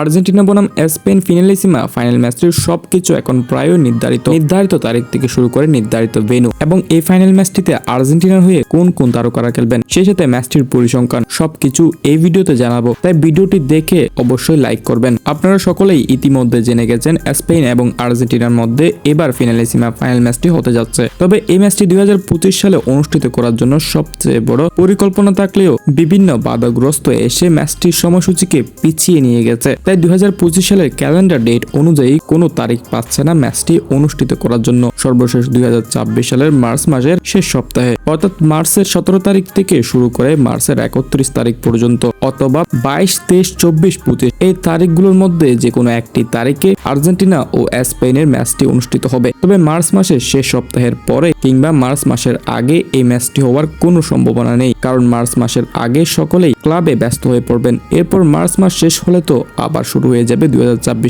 Argentina বনাম Spain Finalissima final ম্যাচটির সবকিছু এখন প্রায় নির্ধারিত। নির্ধারিত তারিখ থেকে শুরু করে নির্ধারিত ভেনু এবং এই ফাইনাল ম্যাচটিতে আর্জেন্টিনার হয়ে কোন কোন তারকারা খেলবেন সেই সাথে ম্যাচটির পরিসংখ্যান সবকিছু এই ভিডিওতে জানাব। তাই ভিডিওটি দেখে অবশ্যই লাইক করবেন। আপনারা সকলেই ইতিমধ্যে জেনে গেছেন, স্পেন এবং আর্জেন্টিনার মধ্যে এবার ফিনালিসিমা ফাইনাল ম্যাচটি হতে যাচ্ছে। তবে এই ম্যাচটি দুই হাজার পঁচিশ সালে অনুষ্ঠিত করার জন্য সবচেয়ে বড় পরিকল্পনা থাকলেও বিভিন্ন বাধাগ্রস্ত এসে ম্যাচটির সময়সূচিকে পিছিয়ে নিয়ে গেছে। তাই দুই হাজার পঁচিশ সালের ক্যালেন্ডার ডেট অনুযায়ী কোনো তারিখ পাচ্ছে না ম্যাচটি অনুষ্ঠিত করার জন্য। সর্বশেষ দুই সালের মার্চ মাসের শেষ সপ্তাহে। অর্থাৎ মার্চের সতেরো তারিখ থেকে শুরু করে মার্চের একত্রিশ তারিখ পর্যন্ত অথবা বাইশ, তেইশ, চব্বিশ, পঁচিশ এই তারিখগুলোর মধ্যে যে কোনো একটি তারিখে আর্জেন্টিনা ও স্পেনের ম্যাচটি অনুষ্ঠিত হবে। তবে মার্চ মাসের শেষ সপ্তাহের পরে কিংবা মার্চ মাসের আগে এই ম্যাচটি হওয়ার কোনো সম্ভাবনা নেই। কারণ মার্চ মাসের আগে সকলেই ক্লাবে ব্যস্ত হয়ে পড়বেন। এরপর মার্চ মাস শেষ হলে তো আবার শুরু হয়ে যাবে দুই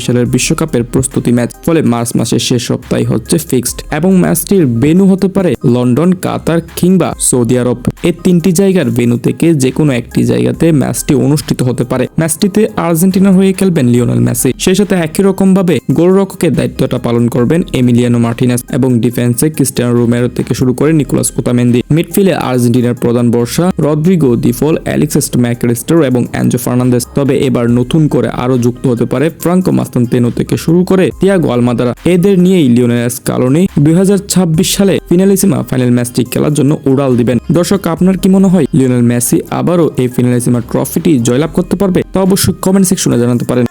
সালের বিশ্বকাপের প্রস্তুতি ম্যাচ। ফলে মার্চ মাসের শেষ সপ্তাহে হচ্ছে ফিক্সড এবং ম্যাচটির বেনু হতে পারে লন্ডন, কাতার কিংবা সৌদি আরব। এই তিনটি জায়গার বেনু থেকে যে কোনো একটি জায়গাতে ম্যাচটি অনুষ্ঠিত হতে পারে। ম্যাচটিতে আর্জেন্টিনার হয়ে খেলবেন লিওনেল মেসি। সেই সাথে একই রকম ভাবে গোলরক্ষকের দায়িত্বটা পালন করবেন এমিলিয়ানো মার্টিনাস এবং ডিফেন্সে ক্রিস্টিয়ানো রোমেরো থেকে শুরু করে নিকোলাস কোতামেন্দি মিডফিল্ডে আর্জেন্টিনার প্রধান বর্ষা, রদ্রিগো দিফল অ্যালেক্সেস ম্যাকরিস্টার এবং অ্যাঞ্জো ফার্নান্দেস তবে এবার নতুন করে আরও যুক্ত হতে পারে ফ্রাঙ্কো মাস্তান্তেনো থেকে শুরু করে তিয়াগো আলমাদারা। এদের নিয়েই লিওনেল স্কালোনি দুই সালে ফিনালিসিমা ফাইনাল ম্যাচটি খেলার জন্য উড়াল দিবেন। দর্শক, আপনার কি মনে হয়? লিওনেল মেসি আবারও এই ফিনালিসিমা ট্রফিটি জয়লাভ করতে পারবে? তা অবশ্যই কমেন্ট সেকশনে জানাতে পারেন।